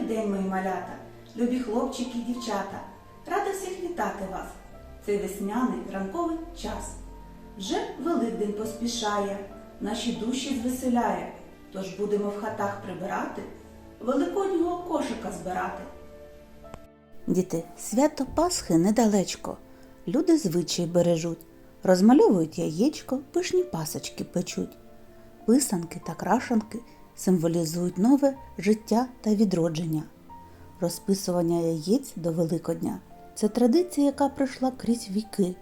День, мої малята, любі хлопчики і дівчата. Рада всіх вітати вас. Цей весняний ранковий час. Вже Великдень поспішає, наші душі звеселяє. Тож будемо в хатах прибирати, великоднього кошика збирати. Діти, свято Пасхи недалечко. Люди звичай бережуть, розмальовують яєчко, пишні пасочки печуть. Писанки та крашанки символізують нове життя та відродження. Розписування яєць до Великодня це традиція, яка пройшла крізь віки.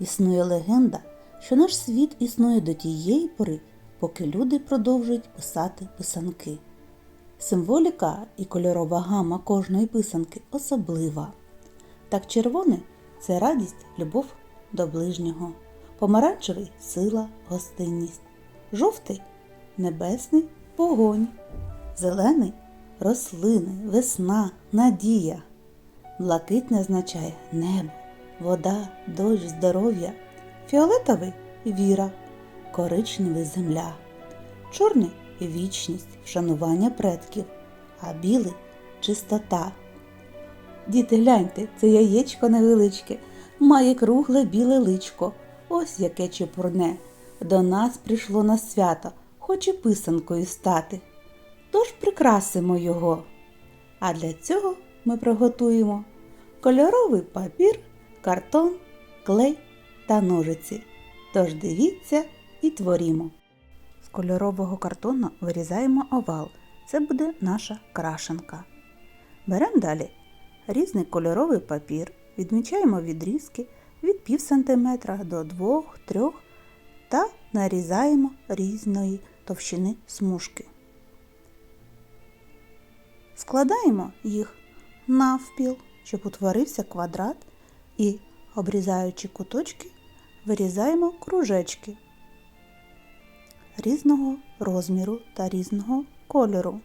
Існує легенда, що наш світ існує до тієї пори, поки люди продовжують писати писанки. Символіка і кольорова гама кожної писанки особлива. Так червоне це радість, любов до ближнього, помаранчевий сила, гостинність, жовтий небесний вогонь, зелений рослини, весна, надія. Блакитне означає небо, вода, дощ, здоров'я, фіолетовий віра, коричневий земля, чорний вічність, вшанування предків, а білий чистота. Діти, гляньте, це яєчко невеличке, має кругле біле личко. Ось яке чепурне. До нас прийшло на свято, хоче писанкою стати. Тож прикрасимо його. А для цього ми приготуємо кольоровий папір, картон, клей та ножиці. Тож дивіться і творімо. З кольорового картону вирізаємо овал. Це буде наша крашенка. Беремо далі різний кольоровий папір, відмічаємо відрізки від пів сантиметра до 2-3 та нарізаємо різної товщини смужки. Складаємо їх навпіл, щоб утворився квадрат, і, обрізаючи куточки, вирізаємо кружечки різного розміру та різного кольору.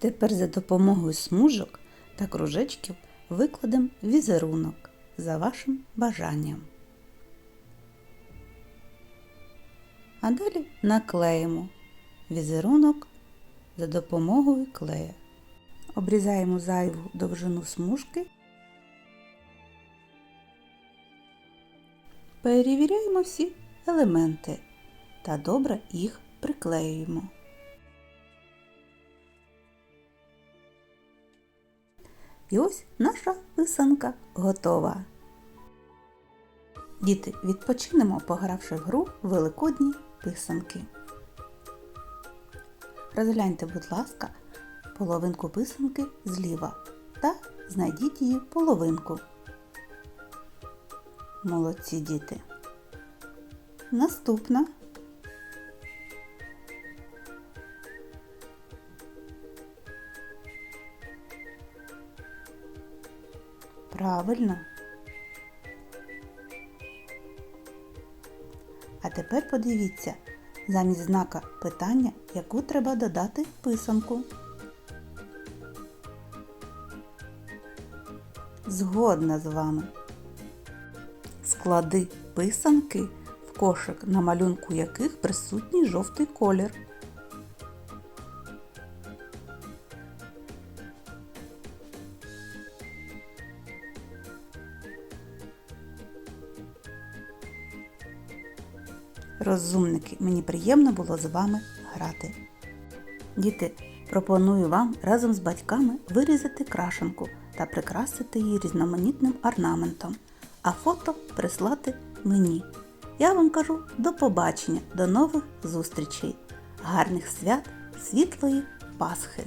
Тепер за допомогою смужок та кружечків викладемо візерунок за вашим бажанням. А далі наклеїмо візерунок за допомогою клея. Обрізаємо зайву довжину смужки. Перевіряємо всі елементи та добре їх приклеюємо. І ось наша писанка готова. Діти, відпочинемо, погравши в гру великодні писанки. Розгляньте, будь ласка, половинку писанки зліва та знайдіть її половинку. Молодці діти. Наступна. Правильно. А тепер подивіться, замість знака питання, яку треба додати писанку. Згодна з вами. Склади писанки в кошик, на малюнку яких присутній жовтий колір. Розумники, мені приємно було з вами грати. Діти, пропоную вам разом з батьками вирізати крашенку та прикрасити її різноманітним орнаментом, а фото прислати мені. Я вам кажу до побачення, до нових зустрічей, гарних свят, світлої Пасхи!